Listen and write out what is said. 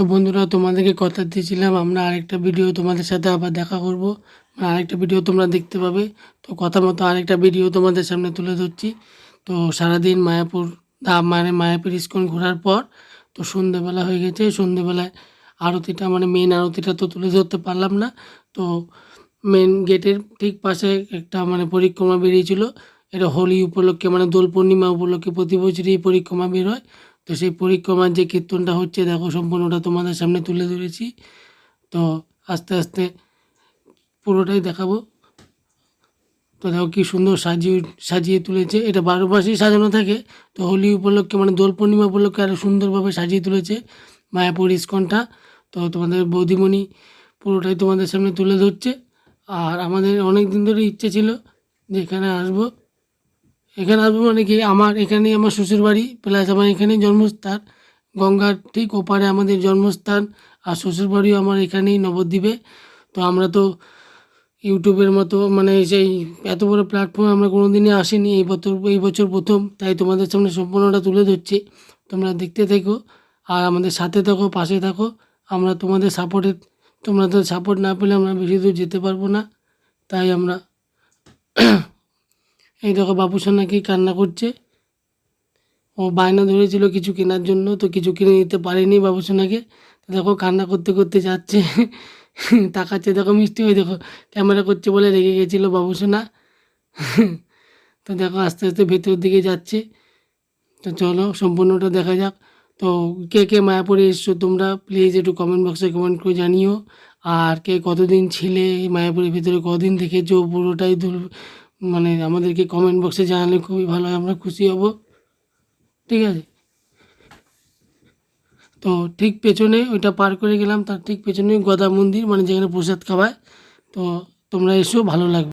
তো বন্ধুরা, তোমাদেরকে কথা দিয়েছিলাম, আমরা আরেকটা ভিডিও তোমাদের সাথে আবার দেখা করব। মানে আরেকটা ভিডিও তোমরা দেখতে পাবে। তো কথা মতো আরেকটা ভিডিও তোমাদের সামনে তুলে ধরছি। তো সারাদিন মায়াপুর মানে মায়াপুর ইস্কন ঘোরার পর, তো সন্ধেবেলা হয়ে গেছে। সন্ধেবেলায় আরতিটা মানে মেন আরতিটা তো তুলে ধরতে পারলাম না। তো মেন গেটের ঠিক পাশে একটা মানে পরিক্রমা বেরিয়েছিল। এটা হোলি উপলক্ষে মানে দোল পূর্ণিমা উপলক্ষে প্রতি বছরই পরিক্রমা বের হয়। তো সেই পরিক্রমার যে কীর্তনটা হচ্ছে, দেখো সম্পূর্ণটা তোমাদের সামনে তুলে ধরেছি। তো আস্তে আস্তে পুরোটাই দেখাবো। তো দেখো কী সুন্দর সাজিয়ে সাজিয়ে তুলেছে। এটা বারো মাসেই সাজানো থাকে। তো হোলি উপলক্ষে মানে দোল পূর্ণিমা উপলক্ষে আরও সুন্দরভাবে সাজিয়ে তুলেছে মায়াপুর ইস্কনটা। তো তোমাদের বৌদিমণি পুরোটাই তোমাদের সামনে তুলে ধরছে। আর আমাদের অনেক দিন ধরে ইচ্ছে ছিল যে এখানে আসব। এখানে আসব মানে কি? আমার এখানেই আমার শ্বশুর বাড়ি, প্লাস আমার এখানেই জন্মস্থান। গঙ্গার ঠিক ওপারে আমাদের জন্মস্থান, আর শ্বশুর বাড়িও আমার এখানেই নবদ্বীপে। তো আমরা তো ইউটিউবের মতো মানে সেই এত বড় প্ল্যাটফর্মে আমরা কোনো দিনই আসিনি, এই বছর এই বছর প্রথম। তাই তোমাদের সামনে সম্পূর্ণটা তুলে ধরছি। তোমরা দেখতে থেকো, আর আমাদের সাথে থাকো, পাশে থাকো। আমরা তোমাদের সাপোর্টে তোমরা তো সাপোর্ট না পেলে আমরা বেশি দূর যেতে পারব না। তাই আমরা এই দেখো বাবুসোনা নাকি কান্না করছে? ও বায়না ধরেছিল কিছু কেনার জন্য, তো কিছু কিনে নিতে পারেনি বাবুসোনাকে দেখো কান্না করতে করতে যাচ্ছে। তাকাচ্ছে, দেখো মিষ্টি হয়ে দেখো, ক্যামেরা করছে বলে রেগে গেছিল বাবুসোনা তো দেখো আস্তে আস্তে ভেতর দিকে যাচ্ছে। তো চলো, সম্পূর্ণটা দেখা যাক। তো কে কে মায়াপুরে এসছো তোমরা প্লিজ একটু কমেন্ট বক্সে কমেন্ট করে জানিও। আর কে কতদিন ছিলে, মায়াপুরের ভিতরে কদিন দেখেছ, পুরোটাই মানে আমাদেরকে কমেন্ট বক্সে জানালে খুবই ভালো হয়, আমরা খুশি হব। ঠিক আছে? তো ঠিক পেছনে ওইটা পার করে গেলাম, তার ঠিক পেছনে গদা মন্দির মানে যেখানে প্রসাদ খাওয়ায়। তো তোমরা এসো, ভালো লাগবে।